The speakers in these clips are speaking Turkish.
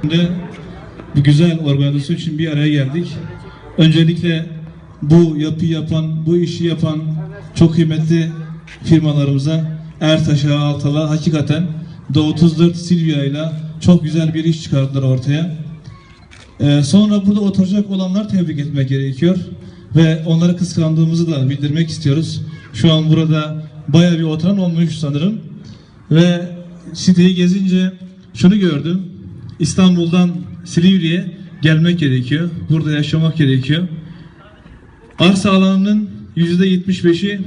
Şimdi bu güzel organizasyon için bir araya geldik. Öncelikle bu yapı yapan, bu işi yapan çok kıymetli firmalarımıza Ertaş'a, Altal'a hakikaten Doğu 34 Silvia ile çok güzel bir iş çıkardılar ortaya. Ee, sonra burada oturacak olanlar tebrik etmek gerekiyor ve onları kıskandığımızı da bildirmek istiyoruz. Şu an burada bayağı bir oturan olmuş sanırım ve siteyi gezince şunu gördüm. İstanbul'dan Silivri'ye gelmek gerekiyor. Burada yaşamak gerekiyor. Arsa alanının %75'i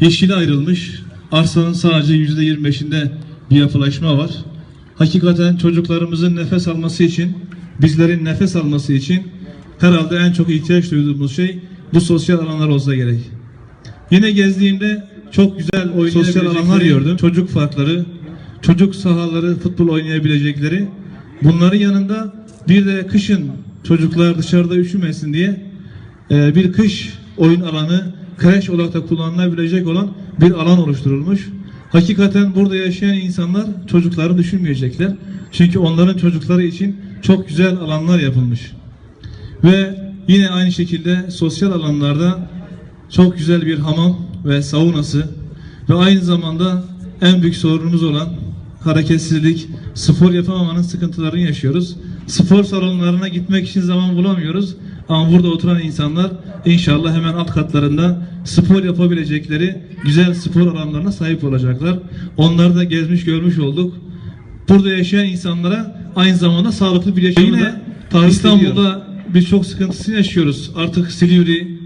yeşile ayrılmış. Arsanın sadece %25'inde bir yapılaşma var. Hakikaten çocuklarımızın nefes alması için, bizlerin nefes alması için herhalde en çok ihtiyaç duyduğumuz şey bu sosyal alanlar olsa gerek. Yine gezdiğimde çok güzel sosyal alanlar gördüm. Çocuk parkları, çocuk sahaları, futbol oynayabilecekleri. Bunların yanında bir de kışın çocuklar dışarıda üşümesin diye e, bir kış oyun alanı kreş olarak da kullanılabilecek olan bir alan oluşturulmuş. Hakikaten burada yaşayan insanlar çocukları düşünmeyecekler. Çünkü onların çocukları için çok güzel alanlar yapılmış. Ve yine aynı şekilde sosyal alanlarda çok güzel bir hamam ve saunası ve aynı zamanda en büyük sorunumuz olan hareketsizlik, spor yapamamanın sıkıntılarını yaşıyoruz. Spor salonlarına gitmek için zaman bulamıyoruz. Ama burada oturan insanlar inşallah hemen alt katlarında spor yapabilecekleri güzel spor alanlarına sahip olacaklar. Onları da gezmiş görmüş olduk. Burada yaşayan insanlara aynı zamanda sağlıklı bir yaşamı Yine da İstanbul'da birçok sıkıntısını yaşıyoruz. Artık Silivri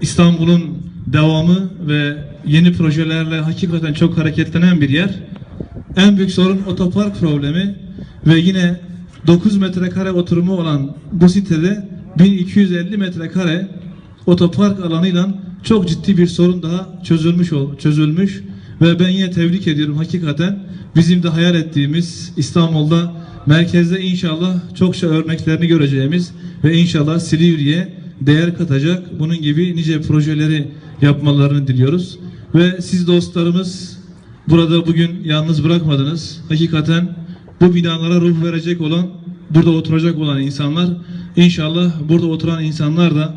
İstanbul'un devamı ve yeni projelerle hakikaten çok hareketlenen bir yer. En büyük sorun otopark problemi ve yine 9 metrekare oturumu olan bu sitede 1250 metrekare otopark alanıyla çok ciddi bir sorun daha çözülmüş çözülmüş ve ben yine tebrik ediyorum hakikaten. Bizim de hayal ettiğimiz İstanbul'da merkezde inşallah çokça örneklerini göreceğimiz ve inşallah Silivri'ye değer katacak. Bunun gibi nice projeleri yapmalarını diliyoruz. Ve siz dostlarımız burada bugün yalnız bırakmadınız. Hakikaten bu binalara ruh verecek olan, burada oturacak olan insanlar, inşallah burada oturan insanlar da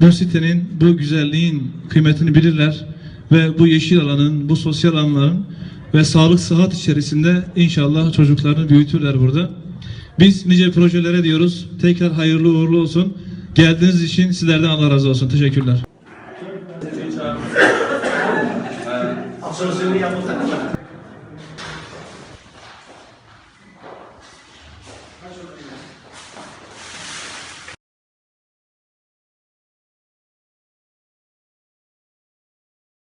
bu sitenin, bu güzelliğin kıymetini bilirler ve bu yeşil alanın, bu sosyal alanların ve sağlık sıhhat içerisinde inşallah çocuklarını büyütürler burada. Biz nice projelere diyoruz. Tekrar hayırlı uğurlu olsun. Geldiğiniz için sizlerden Allah razı olsun. Teşekkürler. 是不是力不是很？